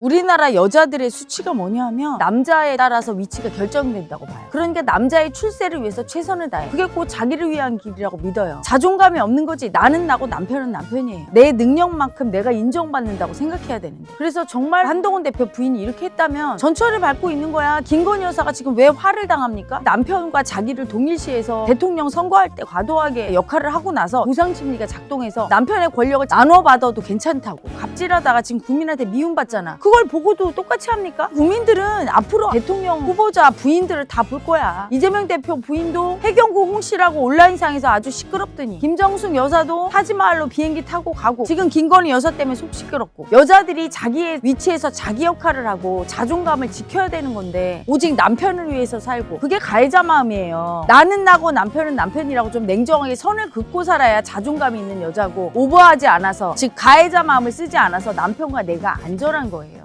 우리나라 여자들의 수치가 뭐냐면 남자에 따라서 위치가 결정된다고 봐요. 그러니까 남자의 출세를 위해서 최선을 다해. 그게 꼭 자기를 위한 길이라고 믿어요. 자존감이 없는 거지. 나는 나고 남편은 남편이에요. 내 능력만큼 내가 인정받는다고 생각해야 되는데. 그래서 정말 한동훈 대표 부인이 이렇게 했다면 전철을 밟고 있는 거야. 김건희 여사가 지금 왜 화를 당합니까? 남편과 자기를 동일시해서 대통령 선거할 때 과도하게 역할을 하고 나서 보상 심리가 작동해서 남편의 권력을 나눠 받아도 괜찮다고 갑질하다가 지금 국민한테 미움받잖아. 그걸 보고도 똑같이 합니까? 국민들은 앞으로 대통령 후보자 부인들을 다 볼 거야. 이재명 대표 부인도 해경구 홍 씨라고 온라인상에서 아주 시끄럽더니 김정숙 여사도 타지마할로 비행기 타고 가고 지금 김건희 여사 때문에 속 시끄럽고 여자들이 자기의 위치에서 자기 역할을 하고 자존감을 지켜야 되는 건데 오직 남편을 위해서 살고 그게 가해자 마음이에요. 나는 나고 남편은 남편이라고 좀 냉정하게 선을 긋고 살아야 자존감이 있는 여자고 오버하지 않아서 즉 가해자 마음을 쓰지 않아서 남편과 내가 안전한 거예요.